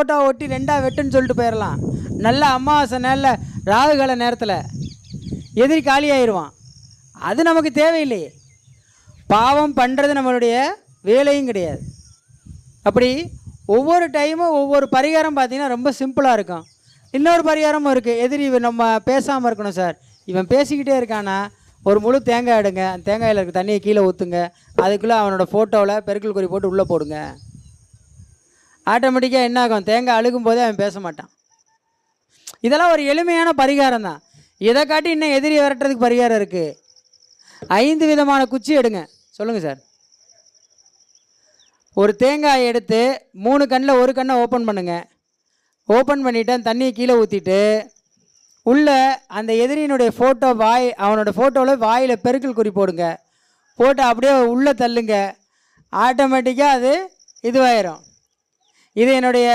ஃபோட்டோவை ஒட்டி ரெண்டாக வெட்டுன்னு சொல்லிட்டு போயிடலாம் நல்ல அமாவாசை நேரில் ராகுகால நேரத்தில் எதிரி காலியாயிடுவான் அது நமக்கு தேவையில்லையே. பாவம் பண்ணுறது நம்மளுடைய வேலையும் கிடையாது. அப்படி ஒவ்வொரு டைமும் ஒவ்வொரு பரிகாரம் பார்த்தீங்கன்னா ரொம்ப சிம்பிளாக இருக்கும். இன்னொரு பரிகாரமும் இருக்குது எதிரி நம்ம பேசாமல் இருக்கணும் சார். இவன் பேசிக்கிட்டே இருக்கானா ஒரு முழு தேங்காய் எடுங்க. அந்த தேங்காயில் இருக்க தண்ணியை கீழே ஊற்றுங்க அதுக்குள்ளே அவனோட ஃபோட்டோவில் பெருக்கல் குறி போட்டு உள்ளே போடுங்க. ஆட்டோமேட்டிக்காக என்ன ஆகும் தேங்காய் அழுகும் போதே அவன் பேச மாட்டான். இதெல்லாம் ஒரு எளிமையான பரிகாரம் தான் இதை காட்டி இன்னும் எதிரி விரட்டுறதுக்கு பரிகாரம் இருக்குது ஐந்து விதமான குச்சி எடுங்க. சொல்லுங்கள் சார். ஒரு தேங்காய் எடுத்து மூணு கண்ணில் ஒரு கண்ணை ஓப்பன் பண்ணுங்கள் ஓப்பன் பண்ணிவிட்டு தண்ணியை கீழே ஊற்றிட்டு உள்ளே அந்த எதிரியினுடைய ஃபோட்டோ வாய் அவனோட ஃபோட்டோவில் வாயில் பெருக்கல் குறி போடுங்க. போட்டு அப்படியே உள்ளே தள்ளுங்க. ஆட்டோமேட்டிக்காக அது இதுவாயிரும். இது என்னுடைய